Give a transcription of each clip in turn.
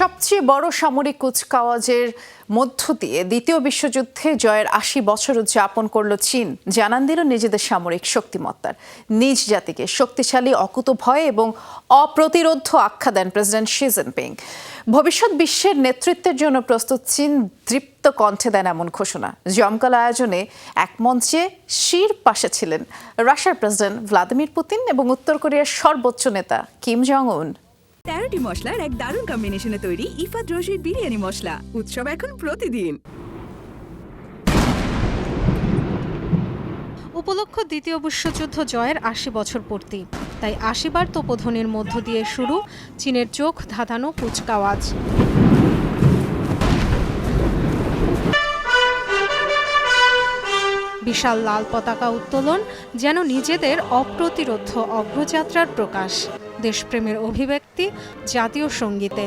সবচেয়ে বড় সামরিক কুচকাওয়াজের মধ্য দিয়ে দ্বিতীয় বিশ্বযুদ্ধে জয়ের আশি বছর উদযাপন করল চীন। জানান দিল নিজেদের সামরিক শক্তিমত্তার। নিজ জাতিকে শক্তিশালী, অকুত ভয় এবং অপ্রতিরোধ আখ্যা দেন প্রেসিডেন্ট শি জিনপিং। ভবিষ্যৎ বিশ্বের নেতৃত্বের জন্য প্রস্তুত চীন দৃপ্ত কণ্ঠে দেন এমন ঘোষণা। জমকাল আয়োজনে এক মঞ্চে শির পাশে ছিলেন রাশিয়ার প্রেসিডেন্ট ভ্লাদিমির পুতিন এবং উত্তর কোরিয়ার সর্বোচ্চ নেতা কিম জং উন তেরোটি মশলার এক দারুণ কম্বিনেশনে তৈরি ইফাদ রশির বিরিয়ানি মশলা। উৎসব এখন প্রতিদিন। উপলক্ষ দ্বিতীয় বিশ্বযুদ্ধ জয়ের আশি বছর পূর্তি। তাই আশিবার তোপধ্বনির মধ্য দিয়ে শুরু চীনের চোখ ধাঁধানো কুচকাওয়াজ বিশাল লাল পতাকা উত্তোলন যেন নিজেদের অপ্রতিরোধ অগ্রযাত্রার প্রকাশ। দেশপ্রেমের অভিব্যক্তি জাতীয় সঙ্গীতে।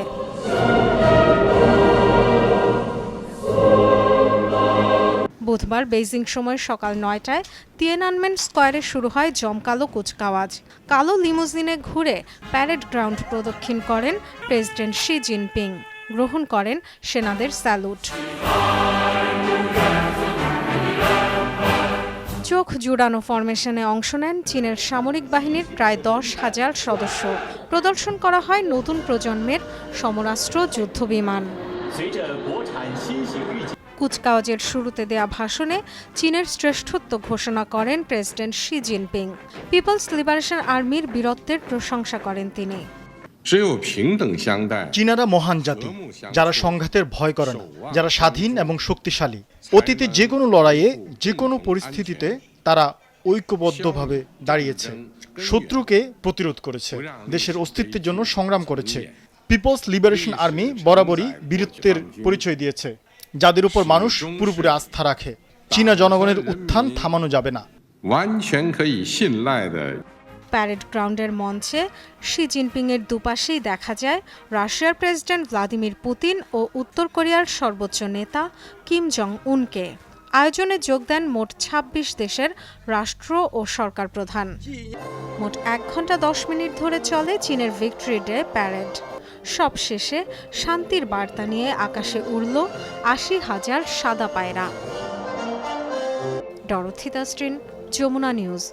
বুধবার বেইজিং সময় সকাল নয়টায় তিয়েনানমেন স্কোয়ারে শুরু হয় জমকালো কুচকাওয়াজ। কালো লিমুজিনে ঘুরে প্যারেড গ্রাউন্ড প্রদক্ষিণ করেন প্রেসিডেন্ট শি জিনপিং। গ্রহণ করেন সেনাদের স্যালুট। চোখ জুড়ানো ফরমেশনে অংশ নেন চীনের সামরিক বাহিনীর প্রায় দশ হাজার সদস্য। প্রদর্শন করা হয় নতুন প্রজন্মের সমরাস্ত্র যুদ্ধবিমান। কুচকাওয়াজের শুরুতে দেয়া ভাষণে চীনের শ্রেষ্ঠত্ব ঘোষণা করেন president Xi Jinping. People's Liberation আর্মির বীরত্বের প্রশংসা করেন তিনি। চীনারা মহান জাতি যারা সংঘাতের ভয় করে না যারা স্বাধীন এবং শক্তিশালী। অতীতে যে কোনো লড়াইয়ে যে কোনো পরিস্থিতিতে তারা ঐক্যবদ্ধভাবে দাঁড়িয়েছে শত্রুকে প্রতিরোধ করেছে দেশের অস্তিত্বের জন্য সংগ্রাম করেছে। পিপলস লিবারেশন আর্মি বরাবরই বীরত্বের পরিচয় দিয়েছে যাদের উপর মানুষ পুরোপুরি আস্থা রাখে। চীনা জনগণের উত্থান থামানো যাবে না। প্যারেড গ্রাউন্ডের মঞ্চে শি জিনপিংয়ের দুপাশেই দেখা যায় রাশিয়ার প্রেসিডেন্ট ভ্লাদিমির পুতিন ও উত্তর কোরিয়ার সর্বোচ্চ নেতা কিম জং উনকে আয়োজনে যোগ দেন মোট ২৬ দেশের রাষ্ট্র ও সরকার প্রধান। মোট এক ঘণ্টা দশ মিনিট ধরে চলে চীনের ভিক্টরি ডে প্যারেড। সব শেষে শান্তির বার্তা নিয়ে আকাশে উড়ল আশি হাজার সাদা পায়রা। ডরথি দাস্ট্রিন যমুনা নিউজ।